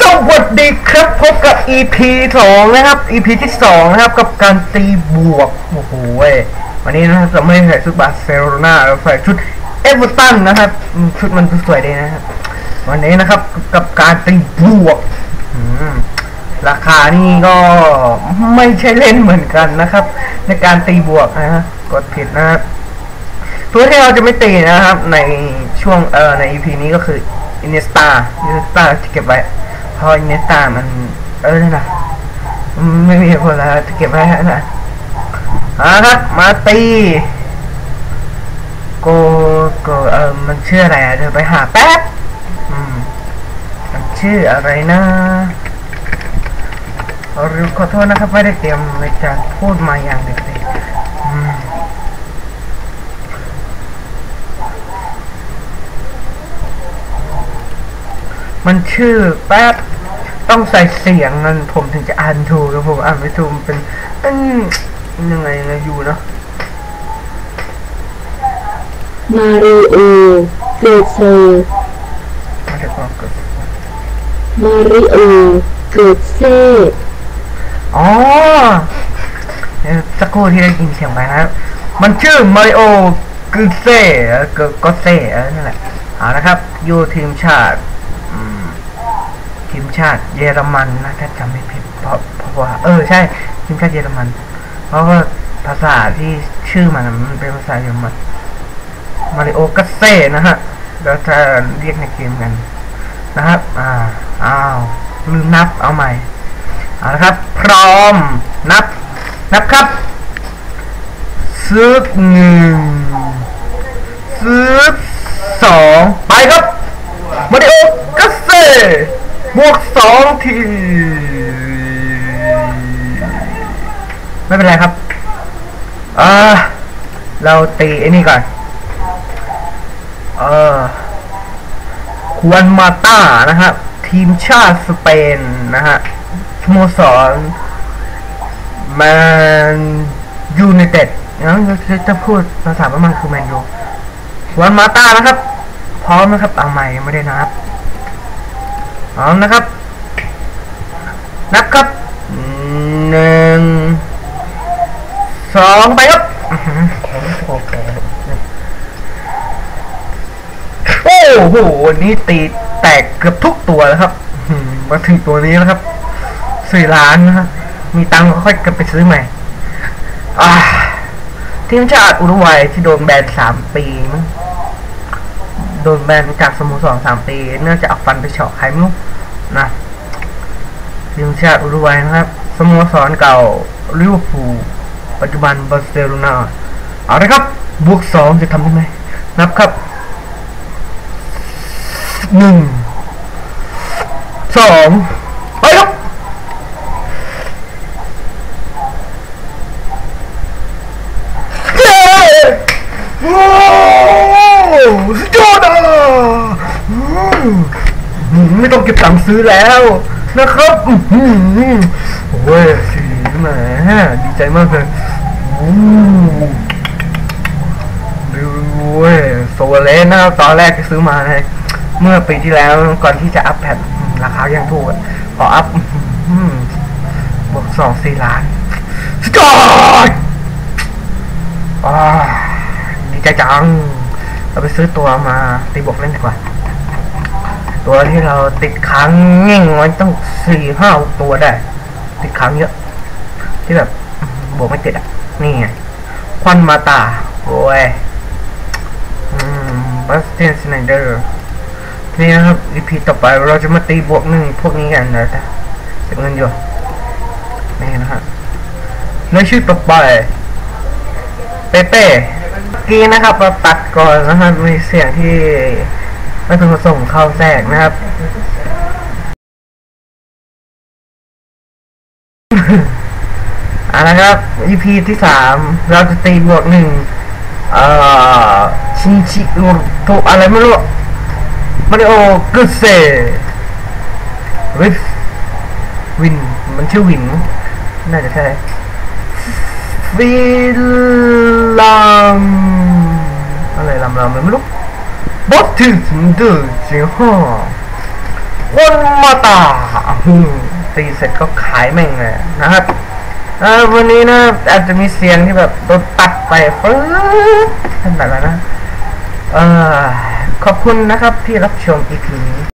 สวัสดีครับพบกับ EP สองนะครับ EP ที่สองนะครับกับการตีบวก โอ้โหวันนี้นะครับจะไม่ใส่ชุดบาร์เซโลนาเราใส่ชุดเอเวอร์ตันนะครับ ชุดมันสวยดีนะครับ วันนี้นะครับกับการตีบวก ราคานี่ก็ไม่ใช่เล่นเหมือนกันนะครับ ในการตีบวกนะฮะกดผิดนะครับตัวที่เราจะไม่ตีนะครับ ในช่วงเอ่อใน EP นี้ก็คือ อินเนสตาอินเนสตาจะเก็บไว้เพราะอินเนสตามันเออน่ะไม่มีผลแล้วจะเก็บไว้นะอ่าครับมาตีโกโกเออมันชื่ออะไรอะเดี๋ยวไปหาแป๊บอืมมันชื่ออะไรนะขอขอโทษนะครับไม่ได้เตรียมในการพูดมาอย่างเด็ดเลย มมันชื่อแป๊บต้องใส่เสียงมันผมถึงจะอ่านถูกแล้วผมอ่านไม่ถูกมันเป็นอืมยังไงยังไงอยู่เนาะมาริโอเกิดเซมาเดี๋ยวก่อนเกิดมาริโอเกิดเซอ๋อเดี๋ยวสักครู่ที่ได้ยินเสียงไปนะครับ มันชื่อมาริโอกูเซ่เกิก็เซ่เออนั่นแหละเอานะครับ อยู่ทีมชาติอืม ทีมชาติเยอรมันนะถ้าจำไม่ผิดเพราะเพราะว่า เออใช่ทีมชาติเยอรมัน เพราะว่าภาษาที่ชื่อมันมันเป็นภาษาเยอรมันมาริโอกัสเซ่นะฮะเราจะเรียกในเกมกันนะครับ อ่าอ้าวลืมนับเอาใหม่เอาละครับ พร้อมนับ นับครับซึกหนึ่งซึกสอง ไปครับ มาริโอกัสเซ่ บวกสองที ไม่เป็นไรครับอ่าเราตีไอ้นี่ก่อน เออควรมาต้านะฮะทีมชาติสเปนนะฮะสโมสรแมนยูไนเต็ดนะจะพูดภาษาประมาณคือแมนยูควรมาต้านะครับ พร้อมนะครับ เอาใหม่ไม่ได้นับพร้ อมนะครับ นับครับหนึ่งสองไปครับอื้อหือโอเคโอ้โหวันนี้ตีแตกเกือบทุกตัวแล้วครับมาถึงตัวนี้แล้วครับสี่ล้านนะครับมีตังค์ก็ค่อยกลับไปซื้อใหม่ทีมชาติอุรุกวัยที่โดนแบนสามปีมั้ง โดนแบนจากสโมสรสามปีเนื่องจากฟันไปเฉาะใครไม่รู้นะทีมชาติอุรุกวัยนะครับสโมสรเก่าลิเวอร์พูลปัจจุบันบาร์เซโลนาเอาละครับบวกสองจะทำได้ไหมนับครับหนึ่งสองไปครับเย้ว้าวสุดยอดม ไม่ต้องเก็บตังค์ซื้อแล้ว นะครับอื้อหือโอ้ยสีแหมดีใจมากเลยอู้ดูเว้ยโซเลนนะครับตอนแรกที่ซื้อมาเลยเมื่อปีที่แล้วก่อนที่จะอัพแพดราคายังถูกพออัพบวกสองสี่ล้านสุดยดีใจจังเราไปซื้อตัวมาตีบวกเล่นดีกว่า ตัวที่เราติดค้างเง่งไว้ต้องสี่ห้าตัวได้ ติดค้างเยอะ ที่แบบบวกไม่ติดอะ นี่ไงควันมาตาโอ้ยบัสเตียนสไนเดอร์นี่นะครับ EP ต่อไปเราจะมาตีบวกหนึ่งพวกนี้กันนะจ๊ะเก็บเงินอยู่นี่นะฮะในชื่อต่อไปเปเป้เมื่อกี้นะครับเราตัดก่อนนะครับมีเสียงที่ ม่พึงประสงค์เข้าแทรกนะครับเอาละครับ EP ที่สามเราจะตีบวกหนึ่งเอ่อชินชิโนโตอะไรไม่รู้มาริโอกุเซวิฟวิน มันชื่อวิน น่าจะใช่ฟิลัมอะไรลำลำไม่รู้ บอสถึงเดือดจริงฮะคนมาตาตีเสร็จก็ขายแม่งเลยนะครับวันนี้นะอาจจะมีเสียงที่แบบโดนตัดไปเฟื้ดขนานั้นนะขอบคุณนะครับที่รับชมอีพีนี้